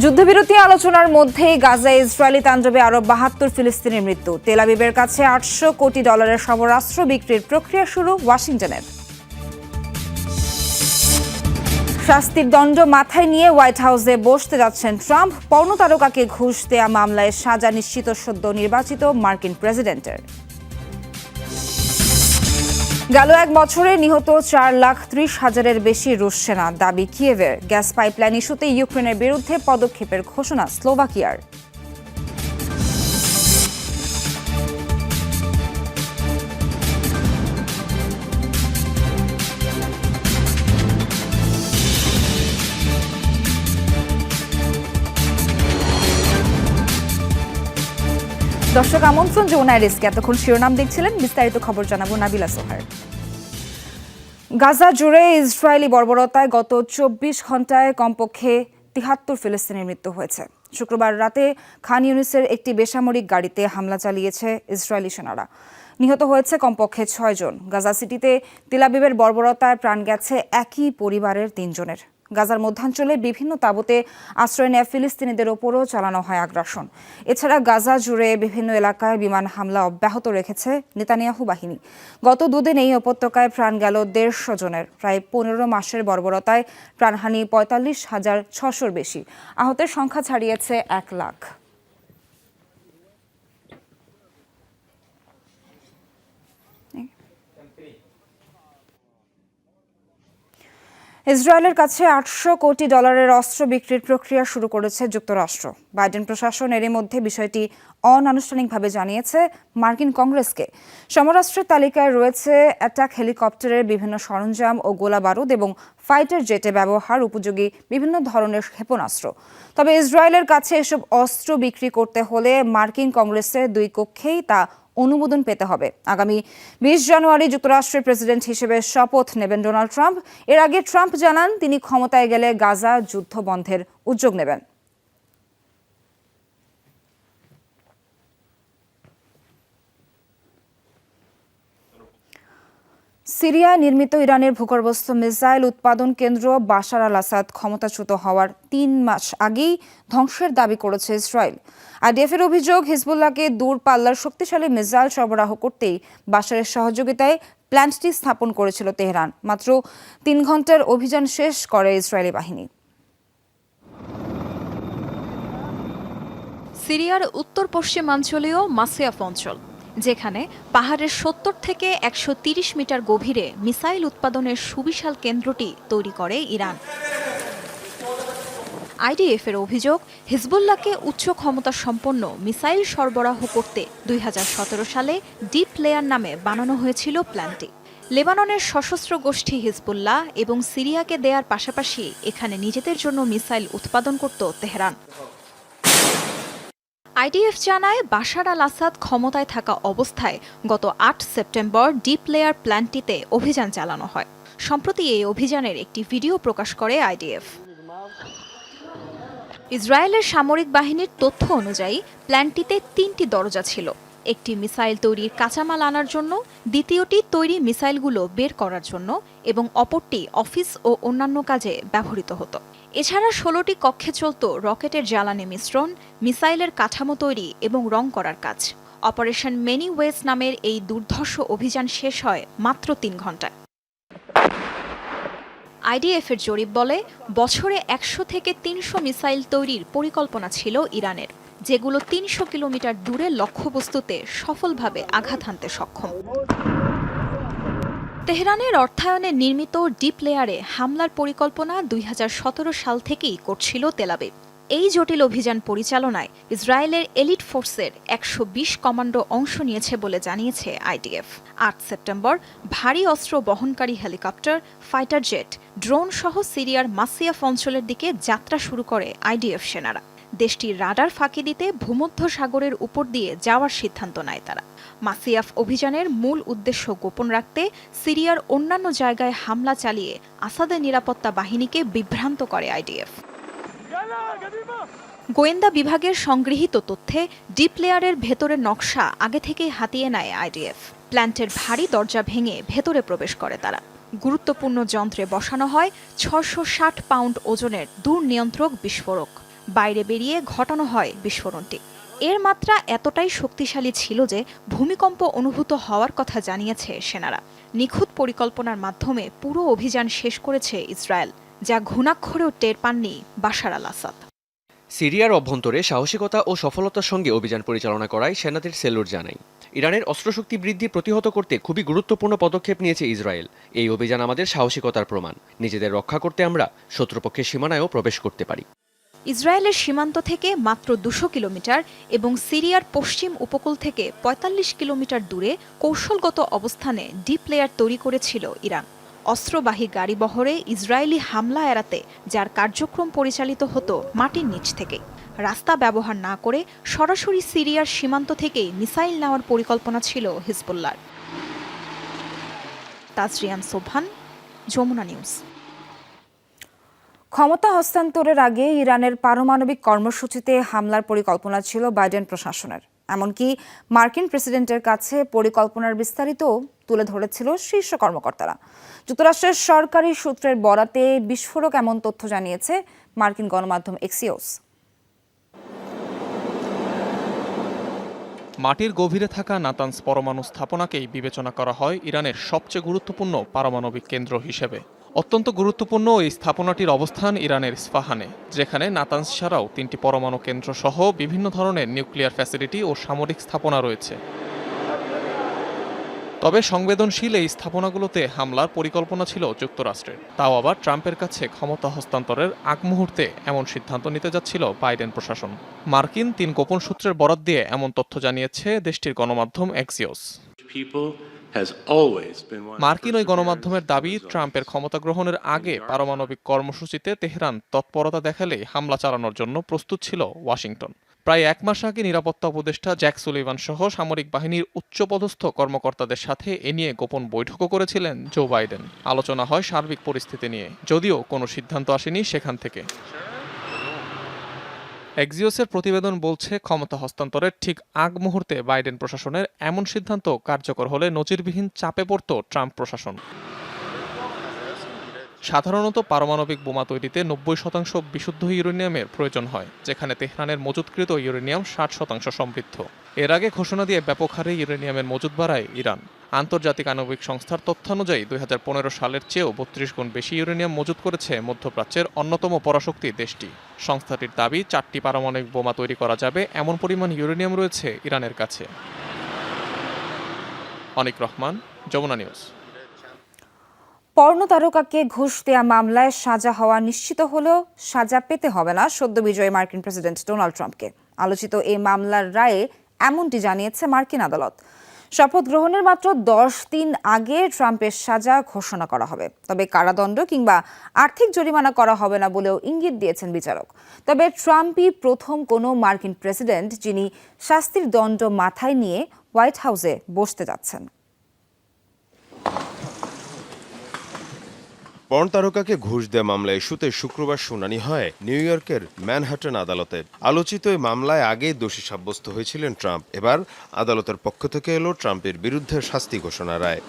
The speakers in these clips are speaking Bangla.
যুদ্ধবিরতি আলোচনার মধ্যেই গাজায় ইসরায়েলি তাণ্ডবে আরও বাহাত্তর ফিলিস্তিনের মৃত্যু। তেলাবিবের কাছে আটশো কোটি ডলারের সমরাস্ত্র বিক্রির প্রক্রিয়া শুরু ওয়াশিংটনের। শাস্তির দণ্ড মাথায় নিয়ে হোয়াইট হাউসে বসতে যাচ্ছেন ট্রাম্প। পর্ণ তারকাকে ঘুষ দেয়া মামলায় সাজা নিশ্চিত সদ্য নির্বাচিত মার্কিন প্রেসিডেন্টের। গেল এক বছরে নিহত চার লাখ ত্রিশ হাজারের বেশি রুশ সেনা। দাবি কিয়েভের গ্যাস পাইপলাইন ইস্যুতে ইউক্রেনের বিরুদ্ধে পদক্ষেপের ঘোষণা স্লোভাকিয়ার। দর্শক আমন্ত্রণ যৌনায় রিস্কে। এতক্ষণ শিরোনাম দেখছিলেন বিস্তারিত খবর জানাব নাবিলা সোহার। গাজা জুড়ে ইসরায়েলি বর্বরতায় গত চব্বিশ ঘন্টায় কমপক্ষে তিহাত্তর ফিলিস্তিনের মৃত্যু হয়েছে। শুক্রবার রাতে খান ইউনিসের একটি বেসামরিক গাড়িতে হামলা চালিয়েছে ইসরায়েলি সেনারা। নিহত হয়েছে কমপক্ষে ছয়জন গাজা সিটিতে তিলাবিবের বর্বরতায় প্রাণ গেছে একই পরিবারের তিনজনের। গাজার মধ্যাঞ্চলে বিভিন্ন তাবুতে আশ্রয় নেয়া ফিলিস্তিনিদের ওপরও চালানো হয় আগ্রাসন। এছাড়া গাজা জুড়ে বিভিন্ন এলাকায় বিমান হামলা অব্যাহত রেখেছে নেতানিয়াহু বাহিনী। গত দুদিন এই উপত্যকায় প্রাণ গেল দেড়শো জনের। প্রায় পনেরো মাসের বর্বরতায় প্রাণহানি পঁয়তাল্লিশ হাজার ছশোর বেশি। আহতের সংখ্যা ছাড়িয়েছে এক লাখ। ইসরায়েলের কাছে আটশো কোটি ডলারের অস্ত্র বিক্রির প্রক্রিয়া শুরু করেছে যুক্তরাষ্ট্র। বাইডেন প্রশাসন এরই মধ্যে বিষয়টি অনানুষ্ঠানিকভাবে জানিয়েছে মার্কিন কংগ্রেসকে। সমরাষ্ট্রের তালিকায় রয়েছে অ্যাটাক হেলিকপ্টারের বিভিন্ন সরঞ্জাম ও গোলা বারুদ এবং ফাইটার জেটে ব্যবহার উপযোগী বিভিন্ন ধরনের ক্ষেপণাস্ত্র। তবে ইসরায়েলের কাছে এসব অস্ত্র বিক্রি করতে হলে মার্কিন কংগ্রেসের দুই কক্ষেই তা অনুমোদন পেতে হবে। আগামী বিশ জানুয়ারি যুক্তরাষ্ট্রের প্রেসিডেন্ট হিসেবে শপথ নেবেন ডোনাল্ড ট্রাম্প। এর আগে ট্রাম্প জানান, তিনি ক্ষমতায় গেলে গাজা যুদ্ধ বন্ধের উদ্যোগ নেবেন। সিরিয়ায় নির্মিত ইরানের ভূগর্ভস্থ মিসাইল উৎপাদন কেন্দ্র বাশার আল আসাদ ক্ষমতাচ্যুত হওয়ার তিন মাস আগেই ধ্বংসের দাবি করেছে ইসরায়েল। আইডিএফের অভিযোগ, হিজবুল্লাহকে দূর পাল্লার শক্তিশালী মিসাইল সরবরাহ করতেই বাশারের সহযোগিতায় প্ল্যান্টটি স্থাপন করেছিল তেহরান। মাত্র তিন ঘণ্টার অভিযান শেষ করে ইসরায়েলি বাহিনী। সিরিয়ার উত্তর পশ্চিমাঞ্চলীয় মাসিয়াফ অঞ্চল। যেখানে পাহাড়ের সত্তর থেকে একশো মিটার গভীরে মিসাইল উৎপাদনের সুবিশাল কেন্দ্রটি তৈরি করে ইরান। আইডিএফ এর অভিযোগ, হিজবুল্লাহকে উচ্চ ক্ষমতা সম্পন্ন মিসাইল সরবরাহ করতে দুই হাজার সতেরো সালে ডিপ লেয়ার নামে বানানো হয়েছিল প্ল্যানটি। লেবাননের সশস্ত্র গোষ্ঠী হিজবুল্লাহ এবং সিরিয়াকে দেয়ার পাশাপাশি এখানে নিজেদের জন্য মিসাইল উৎপাদন করত তেহরান। আইডিএফ জানায়, বাশার আল আসাদ ক্ষমতায় থাকা অবস্থায় গত আট সেপ্টেম্বর ডিপ লেয়ার প্ল্যান্টটিতে অভিযান চালানো হয়। সম্প্রতি এই অভিযানের একটি ভিডিও প্রকাশ করে আইডিএফ। ইসরায়েলের সামরিক বাহিনীর তথ্য অনুযায়ী প্ল্যান্টটিতে তিনটি দরজা ছিল। একটি মিসাইল তৈরির কাঁচামাল আনার জন্য, দ্বিতীয়টি তৈরি মিসাইলগুলো বের করার জন্য এবং অপরটি অফিস ও অন্যান্য কাজে ব্যবহৃত হতো। এছাড়া ষোলোটি কক্ষে চলত রকেটের জ্বালানি মিশ্রণ, মিসাইলের কাঠামো তৈরি এবং রং করার কাজ। অপারেশন মেনি ওয়েজ নামের এই দুর্ধর্ষ অভিযান শেষ হয় মাত্র তিন ঘন্টায়। আইডিএফের জরিপ বলে, বছরে একশো থেকে তিনশো মিসাইল তৈরির পরিকল্পনা ছিল ইরানের, যেগুলো তিনশো কিলোমিটার দূরে লক্ষ্যবস্তুতে সফলভাবে আঘাত হানতে সক্ষম। তেহরানের অর্থায়নে নির্মিত ডিপ লেয়ারে হামলার পরিকল্পনা দুই হাজার সতেরো সাল থেকেই করছিল তেলাবিব এই জটিল অভিযান পরিচালনায় ইসরায়েলের এলিট ফোর্সের একশো বিশ কমান্ডো অংশ নিয়েছে বলে জানিয়েছে আইডিএফ। আট সেপ্টেম্বর, ভারী অস্ত্র বহনকারী হেলিকপ্টার, ফাইটার জেট, ড্রোন সহ সিরিয়ার মাসিয়াফ অঞ্চলের দিকে যাত্রা শুরু করে আইডিএফ সেনারা। দেশটির রাডার ফাঁকি দিতে ভূমধ্য সাগরের উপর দিয়ে যাওয়ার সিদ্ধান্ত নেয় তারা। মাসিয়াফ অভিযানের মূল উদ্দেশ্য গোপন রাখতে সিরিয়ার অন্যান্য জায়গায় হামলা চালিয়ে আসাদের নিরাপত্তা বাহিনীকে বিভ্রান্ত করে আইডিএফ। গোয়েন্দা বিভাগের সংগৃহীত তথ্যে ডিপ লেয়ারের ভেতরের নকশা আগে থেকেই হাতিয়ে নেয় আইডিএফ। প্ল্যান্টের ভারী দরজা ভেঙে ভেতরে প্রবেশ করে তারা। গুরুত্বপূর্ণ যন্ত্রে বসানো হয় ছশো পাউন্ড ওজনের দূর নিয়ন্ত্রক বিস্ফোরক। বাইরে বেরিয়ে ঘটানো হয় বিস্ফোরণটি। এর মাত্রা এতটাই শক্তিশালী ছিল যে ভূমিকম্প অনুভূত হওয়ার কথা জানিয়েছে সেনারা। নিখুঁত পরিকল্পনার মাধ্যমে পুরো অভিযান শেষ করেছে ইসরায়েল, যা ঘুণাক্ষরেও টের পাননি বাশার আল আসাদ। সিরিয়ার অভ্যন্তরে সাহসিকতা ও সফলতার সঙ্গে অভিযান পরিচালনা করায় সেনাদের সেলুট জানাই। ইরানের অস্ত্রশক্তি বৃদ্ধি প্রতিহত করতে খুবই গুরুত্বপূর্ণ পদক্ষেপ নিয়েছে ইসরায়েল। এই অভিযান আমাদের সাহসিকতার প্রমাণ। নিজেদের রক্ষা করতে আমরা শত্রুপক্ষের সীমানায়ও প্রবেশ করতে পারি। ইসরায়েলের সীমান্ত থেকে মাত্র দুশো কিলোমিটার এবং সিরিয়ার পশ্চিম উপকূল থেকে ৪৫ কিলোমিটার দূরে কৌশলগত অবস্থানে ডিপ লেয়ার তৈরি করেছিল ইরান। অস্ত্রবাহী গাড়ি বহরে ইসরায়েলি হামলা এড়াতে যার কার্যক্রম পরিচালিত হতো মাটির নিচ থেকে। রাস্তা ব্যবহার না করে সরাসরি সিরিয়ার সীমান্ত থেকেই মিসাইল নেওয়ার পরিকল্পনা ছিল হিজবুল্লার তাজরিয়ান সোভান যমুনা নিউজ। ক্ষমতা হস্তান্তরের আগে ইরানের পারমাণবিক কর্মসূচিতে হামলার পরিকল্পনা ছিল বাইডেন প্রশাসনের। এমনকি মার্কিন প্রেসিডেন্টের কাছে পরিকল্পনার বিস্তারিত তুলে ধরেছিল শীর্ষ কর্মকর্তারা। যুক্তরাষ্ট্রের সরকারি সূত্রের বরাতে বিস্ফোরক এমন তথ্য জানিয়েছে মার্কিন গণমাধ্যম এক্সিওস। মাটির গভীরে থাকা নাতানস পরমাণু স্থাপনাকেই বিবেচনা করা হয় ইরানের সবচেয়ে গুরুত্বপূর্ণ পারমাণবিক কেন্দ্র হিসেবে। অত্যন্ত গুরুত্বপূর্ণ এই স্থাপনাটির অবস্থান ইরানের ইস্পাহানে যেখানে নাতানস ছাড়াও তিনটি পরমাণু কেন্দ্র সহ বিভিন্ন ধরনের নিউক্লিয়ার ফ্যাসিলিটি ও সামরিক স্থাপনা রয়েছে। তবে সংবেদনশীল এই স্থাপনাগুলোতে হামলার পরিকল্পনা ছিল যুক্তরাষ্ট্রের। তাও আবার ট্রাম্পের কাছে ক্ষমতা হস্তান্তরের আগ মুহূর্তে এমন সিদ্ধান্ত নিতে যাচ্ছিল বাইডেন প্রশাসন। মার্কিন তিন গোপন সূত্রের বরাত দিয়ে এমন তথ্য জানিয়েছে দেশটির গণমাধ্যম এক্সিওস। মার্কিন ওই গণমাধ্যমের দাবি ট্রাম্পের ক্ষমতা গ্রহণের আগে পারমাণবিক কর্মসূচিতে তেহরান তৎপরতা দেখালে হামলা চালানোর জন্য প্রস্তুত ছিল ওয়াশিংটন। প্রায় এক মাস আগে নিরাপত্তা উপদেষ্টা জ্যাক সুলিভান সহ সামরিক বাহিনীর উচ্চপদস্থ কর্মকর্তাদের সাথে এ নিয়ে গোপন বৈঠকও করেছিলেন জো বাইডেন। আলোচনা হয় সার্বিক পরিস্থিতি নিয়ে যদিও কোনো সিদ্ধান্ত আসেনি সেখান থেকে। এক্সিওসের প্রতিবেদন বলছে, ক্ষমতা হস্তান্তরের ঠিক আগ মুহূর্তে বাইডেন প্রশাসনের এমন সিদ্ধান্ত কার্যকর হলে নজিরবিহীন চাপে পড়ত ট্রাম্প প্রশাসন। সাধারণত পারমাণবিক বোমা তৈরিতে নব্বই শতাংশ বিশুদ্ধ ইউরেনিয়ামের প্রয়োজন হয়, যেখানে তেহরানের মজুতকৃত ইউরেনিয়াম ষাট শতাংশ সমৃদ্ধ। এর আগে ঘোষণা দিয়ে ব্যাপক হারে ইউরেনিয়ামের মজুত বাড়ায় ইরান। আন্তর্জাতিক আণবিক সংস্থার তথ্যানুযায়ী দুই সালের চেয়েও বত্রিশ গুণ বেশি ইউরেনিয়াম মজুত করেছে মধ্যপ্রাচ্যের অন্যতম পরাশক্তি দেশটি। সংস্থাটির দাবি, চারটি পারমাণবিক বোমা তৈরি করা যাবে, এমন পরিমাণ ইউরেনিয়াম রয়েছে ইরানের কাছে। অনিক রহমান, যমুনা নিউজ। পর্ণ তারকাকে ঘুষ দেয়া মামলায় সাজা হওয়া নিশ্চিত হলেও সাজা পেতে হবে না সদ্য বিজয়ী মার্কিন প্রেসিডেন্ট ডোনাল্ড ট্রাম্পকে। আলোচিত এই মামলার রায়ে এমনটি জানিয়েছে মার্কিন আদালত। শপথ গ্রহণের মাত্র দশ দিন আগে ট্রাম্পের সাজা ঘোষণা করা হবে। তবে কারাদণ্ড কিংবা আর্থিক জরিমানা করা হবে না বলেও ইঙ্গিত দিয়েছেন বিচারক। তবে ট্রাম্পই প্রথম কোনো মার্কিন প্রেসিডেন্ট যিনি শাস্তির দণ্ড মাথায় নিয়ে হোয়াইট হাউসে বসতে যাচ্ছেন। পর্ন তারকাকে ঘুষ দেওয়া মামলায় ইস্যুতে শুক্রবার শুনানি হয় নিউ ইয়র্কের ম্যানহাটন আদালতে। আলোচিত এই মামলায় আগেই দোষী সাব্যস্ত হয়েছিলেন ট্রাম্প। এবার আদালতের পক্ষ থেকে এলো ট্রাম্পের বিরুদ্ধে শাস্তি ঘোষণা রায়।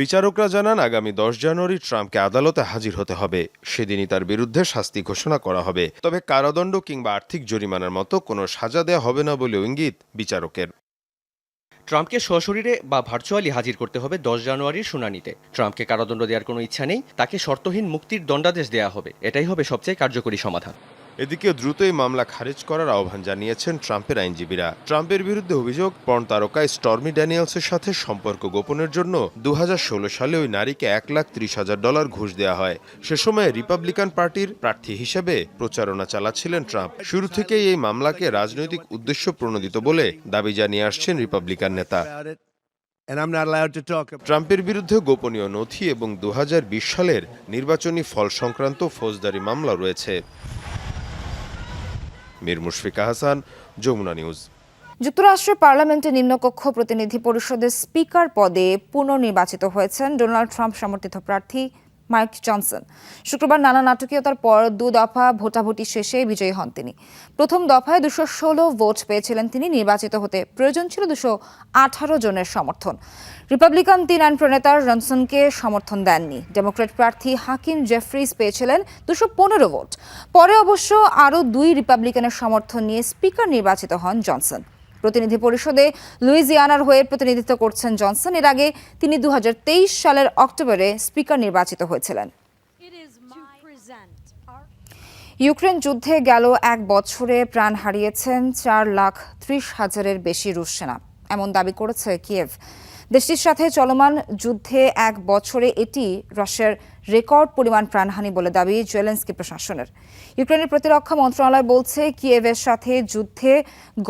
বিচারকরা জানান, আগামী দশ জানুয়ারি ট্রাম্পকে আদালতে হাজির হতে হবে। সেদিনই তার বিরুদ্ধে শাস্তি ঘোষণা করা হবে। তবে কারাদণ্ড কিংবা আর্থিক জরিমানার মতো কোনো সাজা দেওয়া হবে না বলে ইঙ্গিত বিচারকের। ট্রাম্পকে সশরীরে বা ভার্চুয়ালি হাজির করতে হবে দশ জানুয়ারির শুনানিতে। ট্রাম্পকে কারাদণ্ড দেওয়ার কোনো ইচ্ছা নেই, তাকে শর্তহীন মুক্তির দণ্ডাদেশ দেওয়া হবে। এটাই হবে সবচেয়ে কার্যকরী সমাধান। এদিকে দ্রুত এই মামলা খারিজ করার আহ্বান জানিয়েছেন ট্রাম্পের আইনজীবীরা। ট্রাম্পের বিরুদ্ধে অভিযোগ পর্ন তারকা স্টর্মি ড্যানিয়েলসের সাথে সম্পর্ক গোপনের জন্য দু হাজার ষোলো সালে ওই নারীকে এক লাখ ত্রিশ হাজার ডলার ঘুষ দেওয়া হয়। সে সময় রিপাবলিকান পার্টির প্রার্থী হিসেবে প্রচারণা চালাচ্ছিলেন ট্রাম্প। শুরু থেকেই এই মামলাকে রাজনৈতিক উদ্দেশ্য প্রণোদিত বলে দাবি জানিয়ে আসছেন রিপাবলিকান নেতা। ট্রাম্পের বিরুদ্ধে গোপনীয় নথি এবং দু হাজার বিশ সালের নির্বাচনী ফল সংক্রান্ত ফৌজদারি মামলা রয়েছে। মীর মুশফিকা হাসান, যমুনা নিউজ। যুক্তরাষ্ট্রের পার্লামেন্টে নিম্নকক্ষ প্রতিনিধি পরিষদের স্পিকার পদে পুনর্নির্বাচিত হয়েছেন ডোনাল্ড ট্রাম্প সমর্থিত প্রার্থী মাইক জনসন। শুক্রবার নানা নাটকীয়তার পর দু দফা ভোটাভুটি শেষে বিজয়ী হন তিনি। প্রথম দফায় দুশো ষোলো ভোট পেয়েছিলেন তিনি, নির্বাচিত হতে প্রয়োজন ছিল দুশো আঠারো জনের সমর্থন। রিপাবলিকান তিন আইন প্রণেতা জনসনকে সমর্থন দেননি। ডেমোক্রেট প্রার্থী হাকিম জেফ্রিজ পেয়েছিলেন দুশো পনেরো ভোট। পরে অবশ্য আরও দুই রিপাবলিকানের সমর্থন নিয়ে স্পিকার নির্বাচিত হন জনসন। প্রতিনিধি পরিষদে লুইজিয়ানার হয়ে প্রতিনিধিত্ব করছেন জনসন। এর আগে তিনি দু হাজার তেইশ সালের অক্টোবরে স্পিকার নির্বাচিত হয়েছিলেন। ইউক্রেন যুদ্ধে গেল এক বছরে প্রাণ হারিয়েছেন চার লাখ ত্রিশ হাজারের বেশি রুশ সেনা। এমন দাবি করেছে কিয়েভ। দেশটির সাথে চলমান যুদ্ধে এক বছরে এটি রাশিয়ার রেকর্ড পরিমাণ প্রাণহানি বলে দাবি জেলেন্সকি প্রশাসনের। ইউক্রেনের প্রতিরক্ষা মন্ত্রণালয় বলছে, কিয়েভের সাথে যুদ্ধে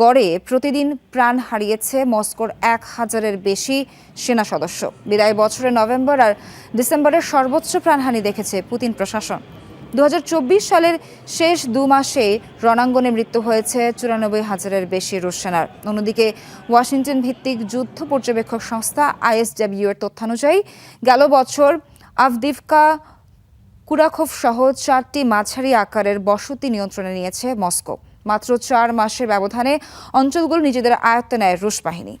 গড়ে প্রতিদিন প্রাণ হারিয়েছে মস্কোর এক হাজারের বেশি সেনা সদস্য। বিদায় বছরের নভেম্বর আর ডিসেম্বরের সর্বোচ্চ প্রাণহানি দেখেছে পুতিন প্রশাসন। দু হাজার চব্বিশ সালের শেষ দু মাসে রণাঙ্গনে মৃত্যু হয়েছে চুরানব্বই হাজারের বেশি রুশ অন্যদিকে ওয়াশিংটন ভিত্তিক যুদ্ধ পর্যবেক্ষক সংস্থা আইএসডব্লিউ এর তথ্যানুযায়ী গেল বছর আফদিফকা কুরাখোভ সহ চারটি মাঝারি আকারের বসতি নিয়ন্ত্রণে নিয়েছে মস্কো। মাত্র চার মাসের ব্যবধানে অঞ্চলগুলো নিজেদের আয়ত্তে নেয় রুশ বাহিনী।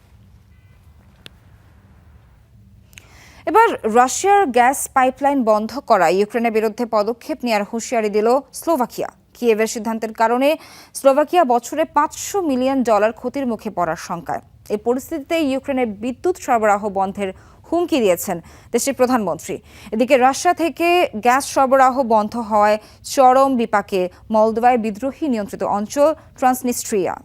এবার রাশিয়ার গ্যাস পাইপলাইন বন্ধ করা ইউক্রেনের বিরুদ্ধে পদক্ষেপ নেওয়ার হুঁশিয়ারি দিল স্লোভাকিয়া। কিয়েভের সিদ্ধান্তের কারণে স্লোভাকিয়া বছরে পাঁচশো মিলিয়ন ডলার ক্ষতির মুখে পড়ার শঙ্কায়। এই পরিস্থিতিতে ইউক্রেনের বিদ্যুৎ সরবরাহ বন্ধের হুমকি দিয়েছেন দেশটির প্রধানমন্ত্রী। এদিকে রাশিয়া থেকে গ্যাস সরবরাহ বন্ধ হওয়ায় চরম বিপাকে মলদোয়ায় বিদ্রোহী নিয়ন্ত্রিত অঞ্চল ট্রান্সনিস্ট্রিয়া।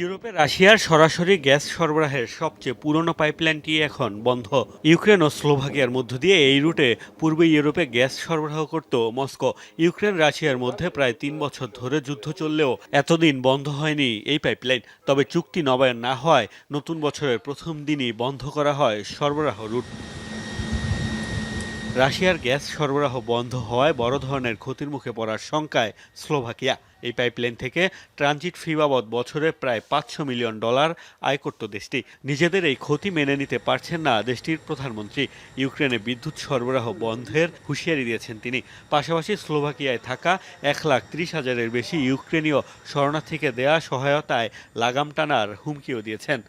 ইউরোপে রাশিয়ার সরাসরি গ্যাস সরবরাহের সবচেয়ে পুরনো পাইপলাইনটি এখন বন্ধ। ইউক্রেন ও স্লোভাকিয়ার মধ্য দিয়ে এই রুটে পূর্বে ইউরোপে গ্যাস সরবরাহ করত মস্কো। ইউক্রেন রাশিয়ার মধ্যে প্রায় তিন বছর ধরে যুদ্ধ চললেও এতদিন বন্ধ হয়নি এই পাইপলাইন। তবে চুক্তি নবায়ন না হওয়ায় নতুন বছরের প্রথম দিনই বন্ধ করা হয় সরবরাহ রুট। রাশিয়ার গ্যাস সরবরাহ বন্ধ হওয়ায় বড় ধরনের ক্ষতির মুখে পড়ার শঙ্কায় স্লোভাকিয়া। এই পাইপলাইন থেকে ট্রানজিট ফি বাবদ বছরে প্রায় পাঁচশো মিলিয়ন ডলার আয় করত দেশটি। নিজেদের এই ক্ষতি মেনে নিতে পারছেন না দেশটির প্রধানমন্ত্রী। ইউক্রেনে বিদ্যুৎ সরবরাহ বন্ধের হুঁশিয়ারি দিয়েছেন তিনি। পাশাপাশি স্লোভাকিয়ায় থাকা এক লাখ ত্রিশ হাজারের বেশি ইউক্রেনীয় শরণার্থীকে দেয়া সহায়তায় লাগাম টানার হুমকিও দিয়েছেন।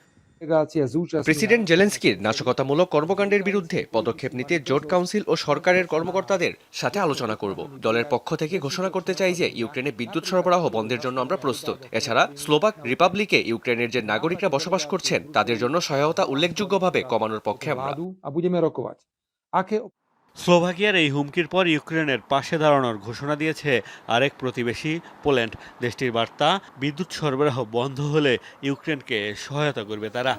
প্রেসিডেন্ট জেলেন্সকির নাশকতামূলক কর্মকাণ্ডের বিরুদ্ধে পদক্ষেপ নিতে জোট কাউন্সিল ও সরকারের কর্মকর্তাদের সাথে আলোচনা করব। দলের পক্ষ থেকে ঘোষণা করতে চাই যে ইউক্রেনে বিদ্যুৎ সরবরাহ বন্ধের জন্য আমরা প্রস্তুত। এছাড়া স্লোবাক রিপাবলিকে ইউক্রেনের যে নাগরিকরা বসবাস করছেন তাদের জন্য সহায়তা উল্লেখযোগ্যভাবে কমানোর পক্ষে আমরা। স্লোভাকিয়ার এই হুমকির পর ইউক্রেনের পাশে দাঁড়ানোর ঘোষণা দিয়েছে আরেক প্রতিবেশী পোল্যান্ড। দেশটির বার্তা, বিদ্যুৎ সরবরাহ বন্ধ হলে ইউক্রেনকে সহায়তা করবে তারা।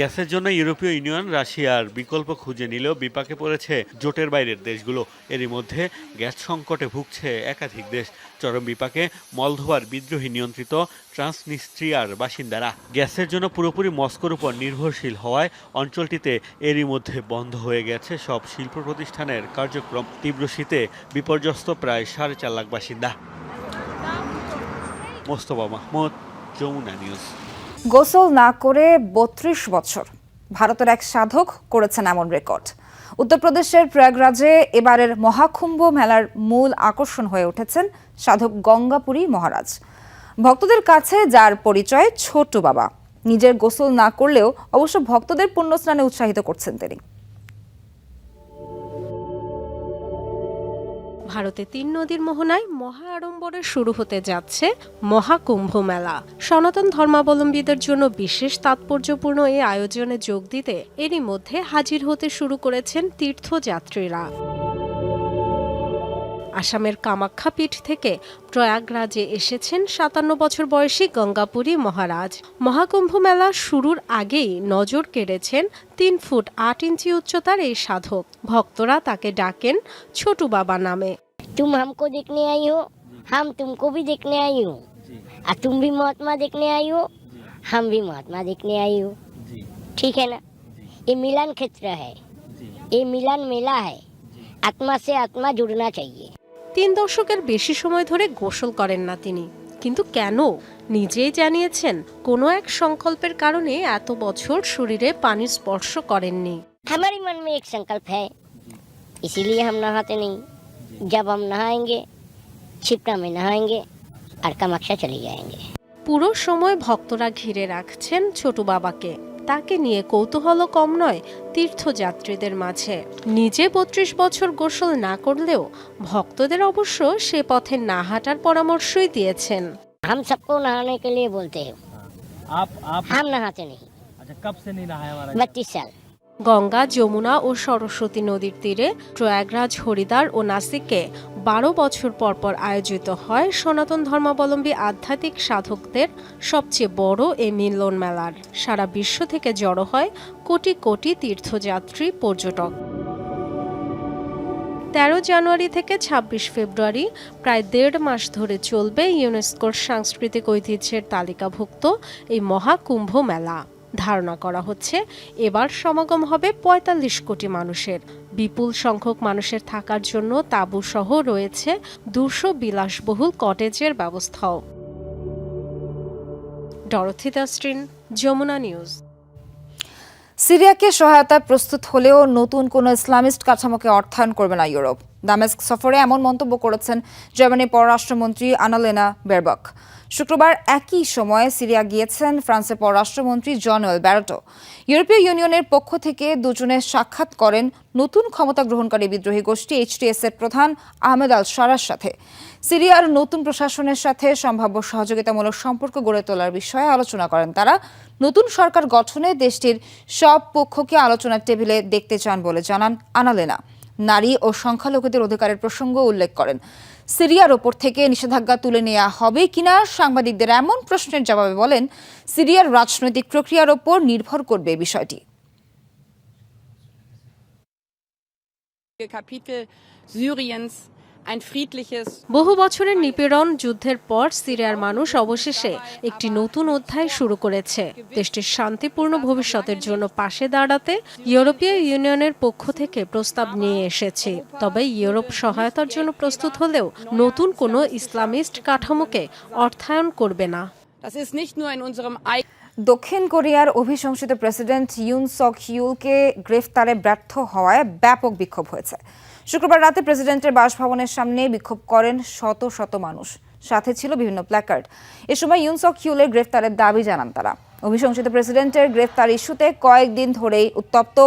গ্যাসের জন্য ইউরোপীয় ইউনিয়ন রাশিয়ার বিকল্প খুঁজে নিলেও বিপাকে পড়েছে জোটের বাইরের দেশগুলো। এরই মধ্যে গ্যাস সংকটে ভুগছে একাধিক দেশ। চরম বিপাকে মলধোয়ার বিদ্রোহী নিয়ন্ত্রিত ট্রান্সনিস্ট্রিয়ার বাসিন্দারা। গ্যাসের জন্য পুরোপুরি মস্কোর উপর নির্ভরশীল হওয়ায় অঞ্চলটিতে এরই মধ্যে বন্ধ হয়ে গেছে সব শিল্প প্রতিষ্ঠানের কার্যক্রম। তীব্র শীতে বিপর্যস্ত প্রায় সাড়ে চার লাখ বাসিন্দা। মোস্তফা মাহমুদ, যমুনা নিউজ। গোসল না করে বত্রিশ বছর। ভারতের এক সাধক করেছেন এমন রেকর্ড। উত্তরপ্রদেশের প্রয়াগরাজে এবারের মহাকুম্ভ মেলার মূল আকর্ষণ হয়ে উঠেছেন সাধক গঙ্গাপুরী মহারাজ। ভক্তদের কাছে যার পরিচয় ছোট বাবা। নিজের গোসল না করলেও অবশ্য ভক্তদের পুণ্যস্নানে উৎসাহিত করছেন তিনি। ভারতে তিন নদীর মোহনায় মহা আড়ম্বরে শুরু হতে যাচ্ছে মহাকুম্ভ মেলা। সনাতন ধর্মাবলম্বীদের জন্য বিশেষ তাৎপর্যপূর্ণ এই আয়োজনে যোগ দিতে এরই মধ্যে হাজির হতে শুরু করেছেন তীর্থযাত্রীরা। আসামের কামাখ্যা পীঠ থেকে প্রয়াগরাজে এসেছেন সাতান্ন বছর বয়সী গঙ্গাপুরী মহারাজ মহাকুম্ভ মেলা শুরুর আগেই নজর কেড়েছেন তিন ফুট আট ইঞ্চি উচ্চতার এই সাধক ভক্তরা তাকে ডাকেন ছোটু বাবা নামে तुम हमको देखने आई हो हम तुमको भी देखने आई हो और तुम भी महात्मा देखने आई हो हम भी महात्मा देखने आई हो ठीक है ना ये मिलन क्षेत्र है ये मिलन मेला है आत्मा से आत्मा जुड़ना चाहिए তিন দশকের বেশি সময় ধরে গোসল করেন না তিনি কিন্তু কেন নিজেই জানিয়েছেন কোনো এক সংকল্পের কারণে এত বছর শরীরে পানি স্পর্শ করেননি हमारे मन में एक संकल्प है इसीलिए हम नहाते नहीं जब हम नहाएंगे छिपरा में नहाएंगे और कामाक्षा चले जाएंगे পুরো সময় ভক্তরা ঘিরে রাখছেন ছোট বাবাকে তাকে নিয়ে কৌতূহল কম নয় তীর্থযাত্রীদের মাঝে নিজে বত্রিশ বছর গোসল না করলেও ভক্তদের অবশ্য সে পথে না হাঁটার পরামর্শই দিয়েছেন हम सबको नहाने के लिए बोलते हैं आप आप हम नहाते नहीं अच्छा कब से नहीं नहाया हमारा बत्तीस साल গঙ্গা, যমুনা ও সরস্বতী নদীর তীরে প্রয়াগরাজ, হরিদ্বার ও নাসিকে বারো বছর পর পর আয়োজিত হয় সনাতন ধর্মাবলম্বী আধ্যাত্মিক সাধকদের সবচেয়ে বড় এই মিলন মেলার। সারা বিশ্ব থেকে জড়ো হয় কোটি কোটি তীর্থযাত্রী, পর্যটক। তেরো জানুয়ারি থেকে ২৬ ফেব্রুয়ারি প্রায় দেড় মাস ধরে চলবে ইউনেস্কোর সাংস্কৃতিক ঐতিহ্যের তালিকাভুক্ত এই মহাকুম্ভ মেলা। ধারণা করা হচ্ছে এবার সমাগম হবে ৪৫ কোটি মানুষের। বিপুল সংখ্যক মানুষের থাকার জন্য তাঁবু সহ রয়েছে দুশো বিলাসবহুল কটেজের ব্যবস্থাও। দাস্ট্রিন যমুনা নিউজ। সিরিয়াকে সহায়তায় প্রস্তুত হলেও নতুন কোনো ইসলামিস্ট কাঠামোকে অর্থায়ন করবে না ইউরোপ। দামেস্ক সফরে এমন মন্তব্য করেছেন জার্মানির পররাষ্ট্রমন্ত্রী আনালেনা বেরবক। শুক্রবার একই সময়ে সিরিয়া গিয়েছেন ফ্রান্সের পররাষ্ট্রমন্ত্রী জনুয়েল ব্যারটো ইউরোপীয় ইউনিয়নের পক্ষ থেকে দুজনে সাক্ষাৎ করেন নতুন ক্ষমতা গ্রহণকারী বিদ্রোহী গোষ্ঠী এইচটিএস এর প্রধান আহমেদ আল সারার সাথে। সিরিয়ার নতুন প্রশাসনের সাথে সম্ভাব্য সহযোগিতামূলক সম্পর্ক গড়ে তোলার বিষয়ে আলোচনা করেন তারা। নতুন সরকার গঠনে দেশটির সব পক্ষকে আলোচনার টেবিলে দেখতে চান বলে জানান আনালেনা। নারী ও সংখ্যালঘুদের অধিকারের প্রসঙ্গ উল্লেখ করেন। সিরিয়ার ওপর থেকে নিষেধাজ্ঞা তুলে নেওয়া হবে কিনা, সাংবাদিকদের এমন প্রশ্নের জবাবে বলেন, সিরিয়ার রাজনৈতিক প্রক্রিয়ার ওপর নির্ভর করবে বিষয়টি। Kapitel Syriens বহু বছরের নিপীড়ন যুদ্ধের পর সিরিয়ার মানুষ অবশেষে একটি নতুন অধ্যায় শুরু করেছে। দেশটির শান্তিপূর্ণ ভবিষ্যতের জন্য পাশে দাঁড়াতে ইউরোপীয় ইউনিয়নের পক্ষ থেকে প্রস্তাব নিয়ে এসেছে। তবে ইউরোপ সহায়তার জন্য প্রস্তুত হলেও নতুন কোনো ইসলামিস্ট কাঠামোকে অর্থায়ন করবে না। Das ist nicht nur in unserem দক্ষিণ কোরিয়ার অভিশংসিত প্রেসিডেন্ট ইউন সক হিউলকে গ্রেফতারে ব্যর্থ হওয়ায় ব্যাপক বিক্ষোভ হয়েছে। শুক্রবার রাতে প্রেসিডেন্টের বাসভবনের সামনে বিক্ষোভ করেন শত শত মানুষ। সাথে ছিল বিভিন্ন প্ল্যাকার্ড এ সময় ইউনসক হিউলের গ্রেফতারের দাবি জানান তারা। অভিশংসিত প্রেসিডেন্টের গ্রেফতার ইস্যুতে কয়েকদিন ধরেই উত্তপ্ত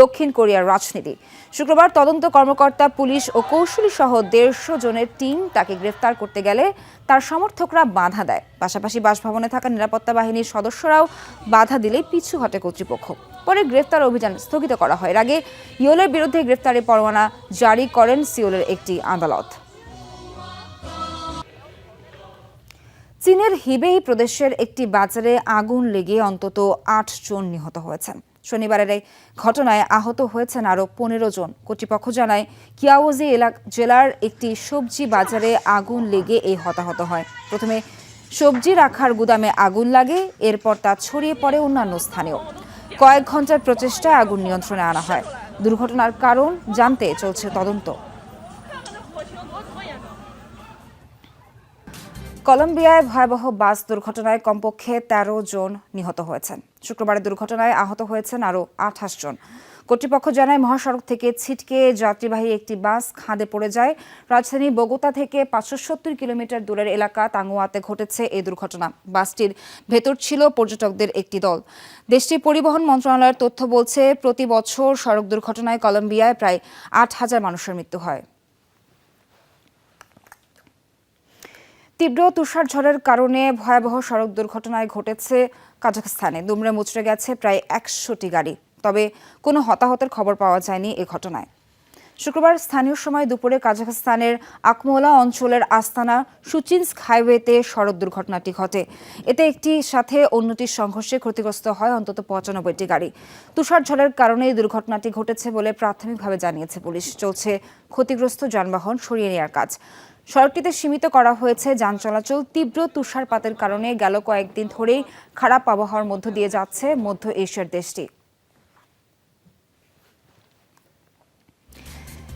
দক্ষিণ কোরিয়ার রাজনীতি। শুক্রবার তদন্ত কর্মকর্তা, পুলিশ ও কৌশলী সহ দেড়শো জনের টিম তাকে গ্রেফতার করতে গেলে তার সমর্থকরা বাধা দেয়। পাশাপাশি বাসভবনে থাকা নিরাপত্তা বাহিনীর সদস্যরাও বাধা দিলে পিছু হটে কর্তৃপক্ষ। পরে গ্রেফতার অভিযান স্থগিত করা হয়। এর আগে ইয়োলের বিরুদ্ধে গ্রেফতারি পরোয়ানা জারি করেন সিওলের একটি আদালত। চীনের হিবেই প্রদেশের একটি বাজারে আগুন লেগে অন্তত আট জন নিহত হয়েছেন। শনিবারের এই ঘটনায় আহত হয়েছেন আরও পনেরো জন। কর্তৃপক্ষ জানায়, কিয়াওজি এলাকা জেলার একটি সবজি বাজারে আগুন লেগে এই হতাহত হয়। প্রথমে সবজি রাখার গুদামে আগুন লাগে, এরপর তা ছড়িয়ে পড়ে অন্যান্য স্থানেও। কয়েক ঘণ্টার প্রচেষ্টায় আগুন নিয়ন্ত্রণে আনা হয়। দুর্ঘটনার কারণ জানতে চলছে তদন্ত। কলম্বিয়ায় ভয়াবহ বাস দুর্ঘটনায় কমপক্ষে ১৩ জন নিহত হয়েছেন। শুক্রবারের দুর্ঘটনায় আহত হয়েছেন আরও আঠাশ জন। কর্তৃপক্ষ জানায়, মহাসড়ক থেকে ছিটকে যাত্রীবাহী একটি বাস খাদে পড়ে যায়। রাজধানী বগুতা থেকে পাঁচশো সত্তর কিলোমিটার দূরের এলাকা তাঙ্গুয়াতে ঘটেছে এই দুর্ঘটনা। বাসটির ভেতর ছিল পর্যটকদের একটি দল। দেশটির পরিবহন মন্ত্রণালয়ের তথ্য বলছে, প্রতি বছর সড়ক দুর্ঘটনায় কলম্বিয়ায় প্রায় আট হাজার মানুষের মৃত্যু হয়। তীব্র তুষার ঝড়ের কারণে ভয়াবহ সড়ক দুর্ঘটনায় ঘটেছে কাজাখস্তানে। দুমড়ে মুচড়ে গেছে প্রায় একশোটি গাড়ি। তবে কোনো হতাহতের খবর পাওয়া যায়নি এ ঘটনায়। শুক্রবার স্থানীয় সময় দুপুরে কাজাখস্তানের আকমোলা অঞ্চলের আস্তানা সুচিন্স হাইওয়েতে সড়ক দুর্ঘটনাটি ঘটে। এতে একটি সাথে অন্যটির সংঘর্ষে ক্ষতিগ্রস্ত হয় অন্তত পঁচানব্বইটি গাড়ি। তুষার ঝড়ের কারণে দুর্ঘটনাটি ঘটেছে বলে প্রাথমিকভাবে জানিয়েছে পুলিশ। চলছে ক্ষতিগ্রস্ত যানবাহন সরিয়ে নেওয়ার কাজ। সড়কটিতে সীমিত করা হয়েছে যান চলাচল। তীব্র তুষারপাতের কারণে গেল কয়েকদিন ধরেই খারাপ আবহাওয়ার মধ্য দিয়ে যাচ্ছে মধ্য এশিয়ার দেশটি।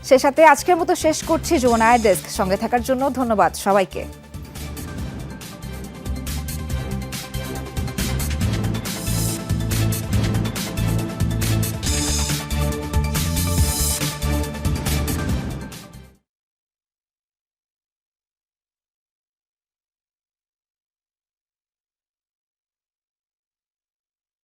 সে সাথে আজকের মতো শেষ করছি জোনায় ডেস্ক। সঙ্গে থাকার জন্য ধন্যবাদ সবাইকে।